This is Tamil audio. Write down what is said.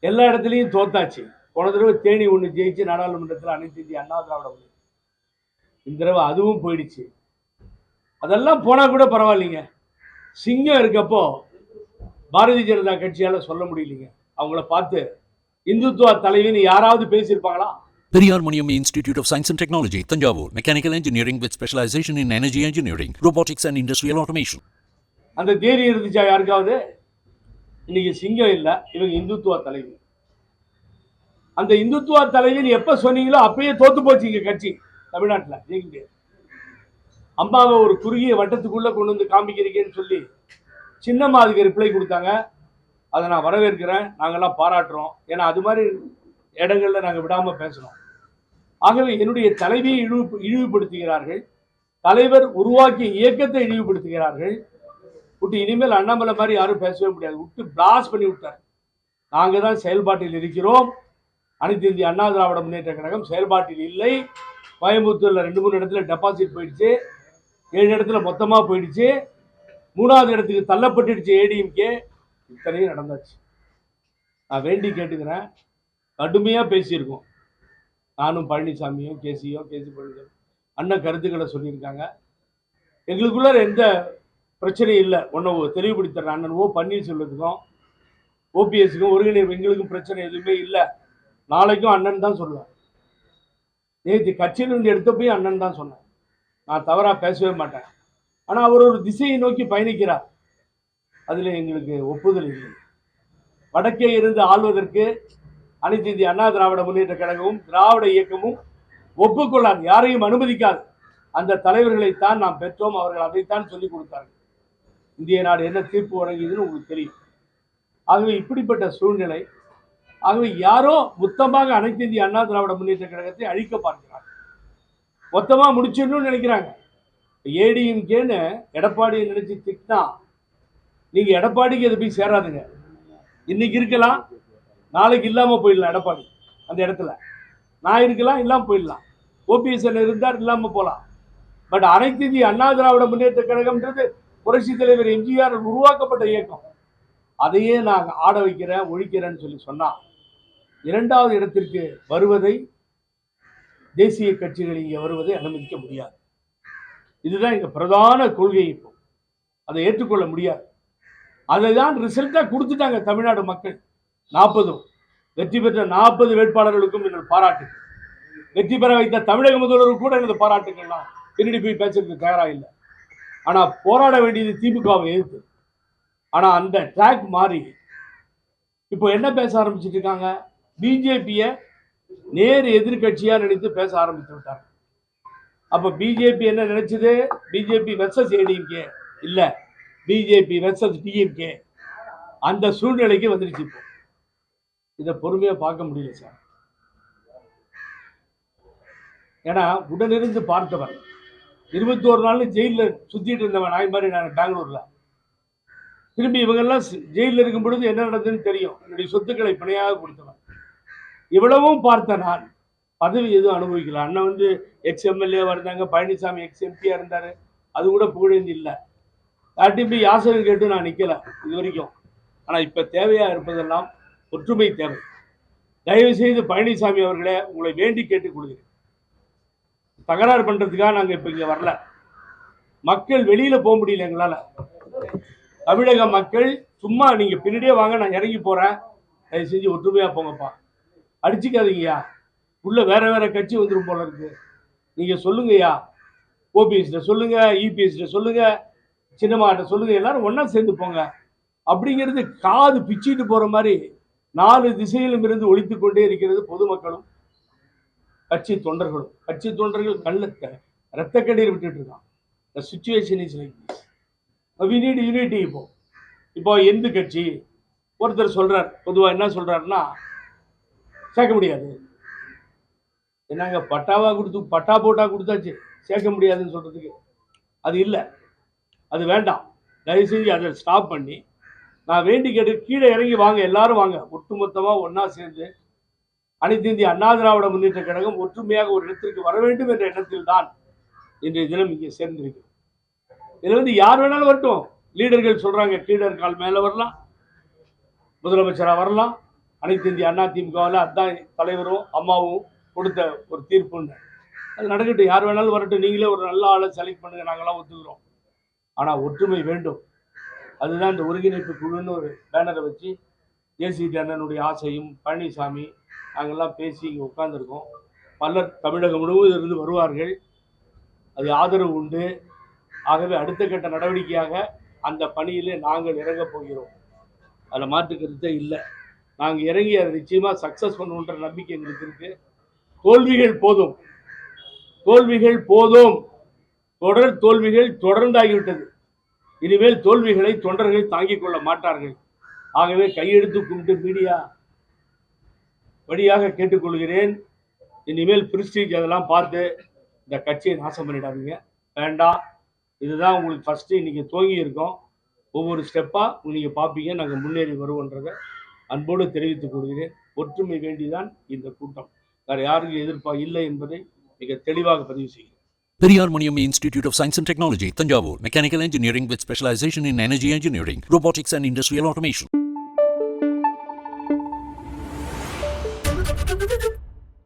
எல்லா இடத்துலையும் தோத்தாச்சு. போன தடவை தேனி ஒன்று ஜெயிச்சு நாடாளுமன்றத்தில் அனைத்து இந்திய அண்ணா திராவிட இந்த தடவை அதுவும் போயிடுச்சு. அதெல்லாம் போனால் கூட பரவாயில்லைங்க. சிங்கம் இருக்கப்போ பாரதிய ஜனதா கட்சியால் சொல்ல முடியலைங்க. அவங்கள பார்த்து இந்துத்துவ தலைவின்னு யாராவது பேசியிருப்பாங்களா? Periyar Maniam Institute of Science and Technology, Tanjavur. Mechanical engineering with specialization in energy engineering, robotics and industrial automation. அந்த தேதி இருந்துச்சா யாருக்காவது? இன்னைக்கு சிங்கம் இல்லை இவங்க இந்துத்துவ தலைவி. அந்த இந்துத்துவ தலைவின்னு எப்போ சொன்னீங்களோ அப்பயே தோத்து போச்சு இங்கே கட்சி தமிழ்நாட்டில் ஜெயிக்க முடியாது அம்மாவை ஒரு குறுகிய வட்டத்துக்குள்ளே கொண்டு வந்து காமிக்கிறீங்கன்னு சொல்லி சின்னம்மா அதுக்கு ரிப்ளை கொடுத்தாங்க. அதை நான் வரவேற்கிறேன். நாங்கெல்லாம் பாராட்டுறோம். ஏன்னா அது மாதிரி இடங்களில் நாங்கள் விடாமல் பேசணும் ஆகவே என்னுடைய தலைவியை இழிவு இழிவுபடுத்துகிறார்கள். தலைவர் உருவாக்கிய இயக்கத்தை இழிவுபடுத்துகிறார்கள். விட்டு இனிமேல் அண்ணாமலை மாதிரி யாரும் பேசவே முடியாது. விட்டு பிளாஸ் பண்ணி விட்டார். நாங்கள் தான் செயல்பாட்டில் இருக்கிறோம். அனைத்து இந்திய அண்ணா திராவிட முன்னேற்ற கழகம் செயல்பாட்டில் இல்லை. கோயம்புத்தூரில் ரெண்டு மூணு இடத்துல டெபாசிட் போயிடுச்சு. ஏழு இடத்துல மொத்தமாக போயிடுச்சு. மூணாவது இடத்துக்கு தள்ளப்பட்டுடுச்சு ஏடிஎம்கே இத்தனையும் நடந்தாச்சு. நான் வேண்டி கேட்டுக்கிறேன். கடுமையாக பேசியிருக்கோம். நானும் பழனிசாமியும் கேசியும் கேசி பழனிசாமி அண்ணன் கருத்துக்களை சொல்லியிருக்காங்க. எங்களுக்குள்ள எந்த பிரச்சனை இல்லை. ஒன்று தெளிவுபடுத்துறேன் அண்ணன். ஓ பன்னீர்செல்வத்துக்கும் ஓபிஎஸ்க்கும் ஒருங்கிணைப்பு எங்களுக்கும் பிரச்சனை எதுவுமே இல்லை. நாளைக்கும் அண்ணன் தான் சொல்லுவேன் நேற்று கட்சியிலிருந்து போய் அண்ணன் தான் சொன்னேன் நான் தவறாக பேசவே மாட்டேன். ஆனால் அவர் ஒரு திசையை நோக்கி பயணிக்கிறார். அதில் எங்களுக்கு ஒப்புதல் இல்லை. வடக்கே இருந்து ஆள்வதற்கு அனைத்து இந்திய அண்ணா திராவிட முன்னேற்ற கழகமும் திராவிட இயக்கமும் ஒப்புக்கொள்ளாது. யாரையும் அனுமதிக்காது. அந்த தலைவர்களைத்தான் நாம் பெற்றோம். அவர்கள் அதைத்தான் சொல்லிக் கொடுத்தார்கள். இந்திய நாடு என்ன தீர்ப்பு வழங்கியதுன்னு உங்களுக்கு தெரியும். ஆகவே இப்படிப்பட்ட சூழ்நிலை ஆகவே யாரோ மொத்தமாக அனைத்து இந்திய அண்ணா திராவிட முன்னேற்ற கழகத்தை அழிக்க பார்க்கிறாங்க மொத்தமாக முடிச்சிடணும்னு நினைக்கிறாங்க. ஏடிஎம்கேன்னு எடப்பாடியை நினைச்சு திட்டினா நீங்கள் எடப்பாடிக்கு அதை போய் சேராதுங்க. இன்னைக்கு இருக்கலாம் நாளைக்கு இல்லாமல் போயிடலாம் எடப்பாடி அந்த இடத்துல. நான் இருக்கலாம் இல்லாமல் போயிடலாம். ஓபிஎஸ் இருந்தார் இல்லாமல் போகலாம் பட் அனைத்து இந்திய அண்ணா திராவிட முன்னேற்ற கழகம்ன்றது புரட்சி தலைவர் எம்ஜிஆர் உருவாக்கப்பட்ட இயக்கம். அதையே நான் ஆட வைக்கிறேன் ஒழிக்கிறேன்னு சொல்லி சொன்னால் இரண்டாவது இடத்திற்கு வருவதை தேசிய கட்சிகள் இங்கே வருவதை அனுமதிக்க முடியாது. இதுதான் எங்கள் பிரதான கொள்கை இப்போ. அதை ஏற்றுக்கொள்ள முடியாது. அதை தான் ரிசல்ட்டாக கொடுத்துட்டாங்க தமிழ்நாடு மக்கள். நாற்பதும். வெற்றி பெற்ற நாற்பது வேட்பாளர்களுக்கும் எங்கள் பாராட்டு வெற்றி பெற வைத்த தமிழக முதல்வருக்கு கூட எனது பாராட்டுகள்லாம் பின்னாடி போய் பேசுறதுக்கு தயாராக இல்லை. ஆனால் போராட வேண்டியது திமுகவை எதிர்த்து. ஆனால் அந்த ட்ராக் மாறி இப்போ என்ன பேச ஆரம்பிச்சிட்டு இருக்காங்க? பிஜேபியை நேர் எதிர்க்கட்சியாக நினைத்து பேச ஆரம்பித்து விட்டாங்க. அப்போ பிஜேபி என்ன நினைச்சது? பிஜேபி வெர்சஸ் ஏடிஎம்கே இல்லை பிஜேபி வெர்சஸ் டிஎம்கே அந்த சூழ்நிலைக்கு வந்துருச்சு இப்போ. இதை பொறுமையாக பார்க்க முடியல சார். ஏன்னா உடனிருந்து பார்த்தவர் இருபத்தி இருபத்தோரு நாள் ஜெயிலில் சுற்றிட்டு இருந்தவன் நாய் மாதிரி நான் பெங்களூரில். திரும்பி இவங்கெல்லாம் ஜெயிலில் இருக்கும் பொழுது என்ன நடந்ததுன்னு தெரியும். என்னுடைய சொத்துக்களை பிணையாக கொடுத்தவன். இவ்வளவும் பார்த்த நான் பதவி எதுவும் அனுபவிக்கல. அண்ணன் வந்து எக்ஸ் எம்எல்ஏவாக இருந்தாங்க பழனிசாமி எக்ஸ் எம்பியாக இருந்தார். அது கூட புகழேந்தி இல்லை. யார்ட்டையும் போய் யாசகம் கேட்டு நான் நிற்கலை இது வரைக்கும். ஆனால் இப்போ தேவையாக இருப்பதெல்லாம் ஒற்றுமை தேவை. தயவு செய்து பழனிசாமி அவர்களே உங்களை வேண்டி கேட்டுக் கொள்கிறேன். தகராறு பண்ணுறதுக்காக நாங்கள் இப்போ இங்கே வரல. மக்கள் வெளியில் போக முடியல எங்களால். தமிழக மக்கள் சும்மா நீங்கள் பின்னாடியே வாங்க நான் இறங்கி போகிறேன் தயவு செஞ்சு ஒற்றுமையாக போங்கப்பா. அடிச்சுக்காதீங்கய்யா. உள்ளே வேறு வேறு கட்சி வந்துடும் போல இருக்கு. நீங்கள் சொல்லுங்கய்யா. ஓபிஎஸ்ட சொல்லுங்கள் இபிஎஸ்ட சொல்லுங்கள் சின்னமாட்ட சொல்லுங்கள் எல்லாரும் ஒன்றா சேர்ந்து போங்க. அப்படிங்கிறது காது பிச்சுட்டு போகிற மாதிரி நாலு திசையிலும் இருந்து ஒழித்து கொண்டே இருக்கிறது பொதுமக்களும். கட்சி தொண்டர்களும் கட்சி தொண்டர்கள் கண்ணில் ரத்த கண்ணீர் விட்டுட்டு இருக்கான். The situation is like this we need unity இப்போ. இப்போ எந்த கட்சி? ஒருத்தர் சொல்கிறார் பொதுவாக என்ன சொல்கிறாருன்னா சேர்க்க முடியாது. என்னங்க பட்டாவாக கொடுத்து பட்டா போட்டா கொடுத்தாச்சு சேர்க்க முடியாதுன்னு சொல்கிறதுக்கு அது இல்லை. அது வேண்டாம். தயவு செஞ்சு அதை ஸ்டாப் பண்ணி நான் வேண்டி கேட்டு கீழே இறங்கி வாங்க எல்லாரும் வாங்க. ஒட்டுமொத்தமாக ஒன்றா சேர்ந்து அனைத்து இந்திய அண்ணா திராவிட முன்னேற்ற கழகம் ஒற்றுமையாக ஒரு இடத்திற்கு வர வேண்டும் என்ற எண்ணத்தில் தான் இன்றைய தினம் இங்கே சேர்ந்திருக்கு இதில் வந்து யார் வேணாலும் வரட்டும். லீடர்கள் சொல்றாங்க லீடர் கால் மேலே வரலாம் முதலமைச்சராக வரலாம். அனைத்து இந்திய அண்ணா திமுகவில் அதான் தலைவரும் அம்மாவும் கொடுத்த ஒரு தீர்ப்புன்னு அது நடக்கட்டும். யார் வேணாலும் வரட்டும். நீங்களே ஒரு நல்ல ஆளை செலக்ட் பண்ணுங்க. நாங்களாம் ஒத்துக்கிறோம். ஆனால் ஒற்றுமை வேண்டும். அதுதான் இந்த ஒருங்கிணைப்பு குழுன்னு ஒரு பேனரை வச்சு ஏசி அண்ணனுடைய ஆசையும் பழனிசாமி நாங்கள்லாம் பேசி இங்கே உட்காந்துருக்கோம் பலர் தமிழகம் முழுவதும் இருந்து வருவார்கள். அது ஆதரவு உண்டு. ஆகவே அடுத்த கட்ட நடவடிக்கையாக அந்த பணியிலே நாங்கள் இறங்கப் போகிறோம். அதில் மாற்று கருத்தே இல்லை. நாங்கள் இறங்கி அதை நிச்சயமாக சக்ஸஸ் பண்ணுவோன்ற நம்பிக்கை எங்களுக்கு இருக்குது தோல்விகள் போதும். தோல்விகள் போதும். தொடர் தோல்விகள் தொடர்ந்தாகிவிட்டது. இனிமேல் தோல்விகளை தொண்டர்கள் தாங்கிக் கொள்ள மாட்டார்கள். ஆகவே கையெடுத்து கும்பிட்டு மீடியா வழியாக கேட்டுக்கொள்கிறேன். இனிமேல் பிரிஸ்டீஜ் அதெல்லாம் பார்த்து இந்த கட்சியை நாசம் பண்ணிடாதீங்க. வேண்டாம் இதுதான் உங்களுக்கு ஃபஸ்ட்டு இன்றைக்கி துவங்கி இருக்கோம். ஒவ்வொரு ஸ்டெப்பாக நீங்கள் பார்ப்பீங்க நாங்கள் முன்னேறி வருவோன்றதை அன்போடு தெரிவித்துக் கொள்கிறேன். ஒற்றுமை வேண்டிதான் இந்த கூட்டம். வேறு யாருக்கும் எதிர்ப்பா இல்லை என்பதை மிக தெளிவாக பதிவு செய்கிறேன். Periyar Maniam Institute of Science and Technology, Tanjavur, Mechanical Engineering with specialization in energy engineering, robotics and industrial automation.